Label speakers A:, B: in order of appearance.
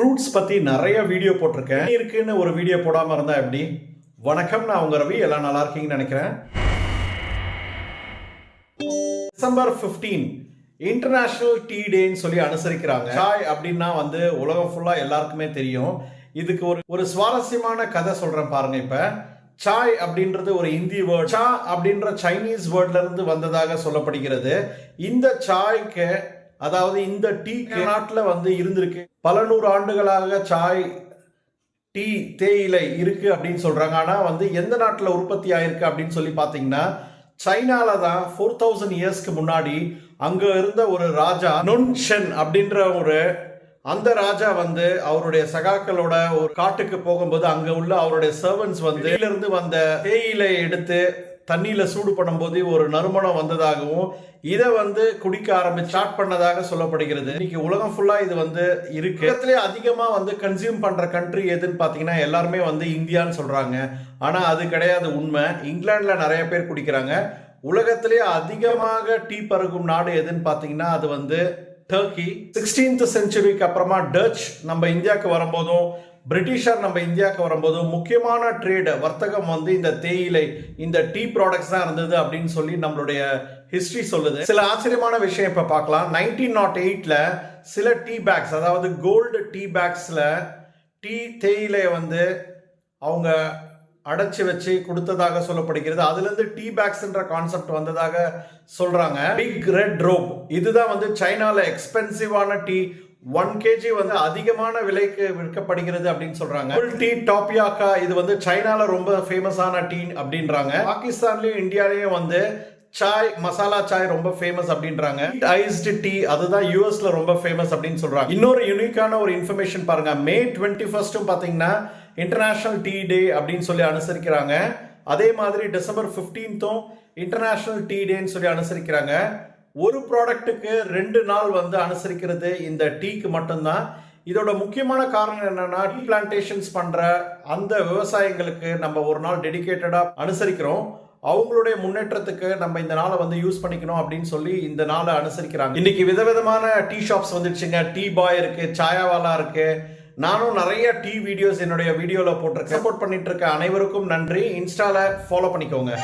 A: Fruits பற்றி நிறைய video போட்டிருக்கேன். இருக்குன்னு ஒரு வீடியோ போடாமல் இருந்தா எப்படி? வணக்கம் நான் உங்க ரவி. எல்லாம் நல்லா இருக்கீங்கன்னு நினைக்கிறேன். டிசம்பர் ஃபிஃப்டீன் இன்டர்நேஷ்னல் டீ டேன்னு சொல்லி அனுசரிக்கிறாங்க. சாய் அப்படின்னா வந்து உலகம் ஃபுல்லாக எல்லாருக்குமே தெரியும். இதுக்கு ஒரு ஒரு சுவாரஸ்யமான கதை சொல்கிறேன் பாருங்க இப்போ. சாய் அப்படின்றது ஒரு இந்தி வேர்ட் சா அப்படின்ற சைனீஸ் வேர்ட்ல இருந்து வந்ததாக சொல்லப்படுகிறது. இந்த சாய்க்கு அதாவது இந்த டீ நாட்டில் வந்து இருந்திருக்கு. பல நூறு ஆண்டுகளாக சாய் டீ தேயிலை இருக்கு அப்படின்னு சொல்றாங்க. ஆனால் வந்து எந்த நாட்டில் உற்பத்தி ஆயிருக்கு அப்படின்னு சொல்லி பார்த்தீங்கன்னா சைனால தான் ஃபோர் தௌசண்ட் இயர்ஸ்க்கு முன்னாடி அங்க இருந்த ஒரு ராஜா நுன் ஷென் அப்படின்ற ஒரு அந்த ராஜா வந்து அவருடைய சகாக்களோட ஒரு காட்டுக்கு போகும்போது அங்க உள்ள அவருடைய சர்வன்ஸ் வந்து இருந்து வந்த தேயிலை எடுத்து தண்ணியில் சூடு பண்ணும்போது ஒரு நறுமணம் வந்ததாகவும் இதை வந்து குடிக்க ஆரம்பி ஸ்டார்ட் பண்ணதாக சொல்லப்படுகிறது. இன்னைக்கு உலகம் ஃபுல்லாக இது வந்து இருக்கு. உலகத்திலே அதிகமாக வந்து கன்சியூம் பண்ணுற கண்ட்ரி எதுன்னு பார்த்தீங்கன்னா எல்லாருமே வந்து இந்தியான்னு சொல்கிறாங்க ஆனால் அது கிடையாது உண்மை. இங்கிலாண்டில் நிறைய பேர் குடிக்கிறாங்க. உலகத்திலே அதிகமாக டீ பருகும் நாடு எதுன்னு பார்த்தீங்கன்னா அது வந்து டர்க்கி சிக்ஸ்டீன்த் செஞ்சுரிக்கு அப்புறமா டச் நம்ம இந்தியாவுக்கு வரும்போதும் பிரிட்டிஷார் நம்ம இந்தியாவுக்கு வரும்போது முக்கியமான ட்ரேடு வர்த்தகம் வந்து இந்த தேயிலை இந்த டீ ப்ராடக்ட்ஸ் தான் இருந்தது அப்படின்னு சொல்லி நம்மளுடைய ஹிஸ்ட்ரி சொல்லுது. சில ஆச்சரியமான விஷயம் இப்போ பார்க்கலாம். நைன்டீன் நாட் எயிட்டில் சில டீ பேக்ஸ் அதாவது கோல்டு டீ பேக்ஸில் டீ தேயிலை வந்து அவங்க அடைச்சி வச்சு கொடுத்ததாக சொல்லப்படுகிறது. அதுலேருந்து டீ பேக்ஸ்ன்ற கான்செப்ட் வந்ததாக சொல்கிறாங்க பிக் ரெட் ரோப் இதுதான் வந்து சைனாவில் எக்ஸ்பென்சிவான டீ ஒன் கேஜி வந்து அதிகமான விலைக்கு விற்கப்படுகிறது அப்படின்னு சொல்றாங்க. டீ டாப்பியாக்கா இது வந்து சைனால ரொம்ப ஃபேமஸான டீ அப்படின்றாங்க. பாகிஸ்தான்லயும் இந்தியாலயும் வந்து சாய் மசாலா சாய் ரொம்ப ஃபேமஸ் அப்படின்றாங்க. ஐஸ்டு டீ அதுதான் யூஎஸ்ல ரொம்ப ஃபேமஸ் அப்படின்னு சொல்றாங்க. இன்னொரு யூனிக்கான ஒரு இன்ஃபர்மேஷன் பாருங்க. மே டுவெண்ட்டி ஃபர்ஸ்ட்டும் பார்த்தீங்கன்னா இன்டர்நேஷனல் டீ டே அப்படின்னு சொல்லி அனுசரிக்கிறாங்க. அதே மாதிரி டிசம்பர் ஃபிஃப்டீன்த்தும் இன்டர்நேஷனல் டீ டேன்னு சொல்லி அனுசரிக்கிறாங்க. ஒரு ப்ராடக்ட்டுக்கு ரெண்டு நாள் வந்து அனுசரிக்கிறது இந்த டீக்கு மட்டும்தான். இதோட முக்கியமான காரணம் என்னன்னா டீ பிளான்டேஷன்ஸ் பண்ணுற அந்த விவசாயிங்களுக்கு நம்ம ஒரு நாள் டெடிக்கேட்டடாக அனுசரிக்கிறோம். அவங்களுடைய முன்னேற்றத்துக்கு நம்ம இந்த நாளை வந்து யூஸ் பண்ணிக்கணும் அப்படின்னு சொல்லி இந்த நாளை அனுசரிக்கிறாங்க. இன்னைக்கு விதவிதமான டீ ஷாப்ஸ் வந்துடுச்சுங்க. டீ பாய் இருக்கு சாயாவாலா இருக்கு. நானும் நிறைய டீ வீடியோஸ் என்னுடைய வீடியோவில் போட்டிருக்கேன். சப்போர்ட் பண்ணிட்டு இருக்க அனைவருக்கும் நன்றி. இன்ஸ்டால ஃபாலோ பண்ணிக்கோங்க.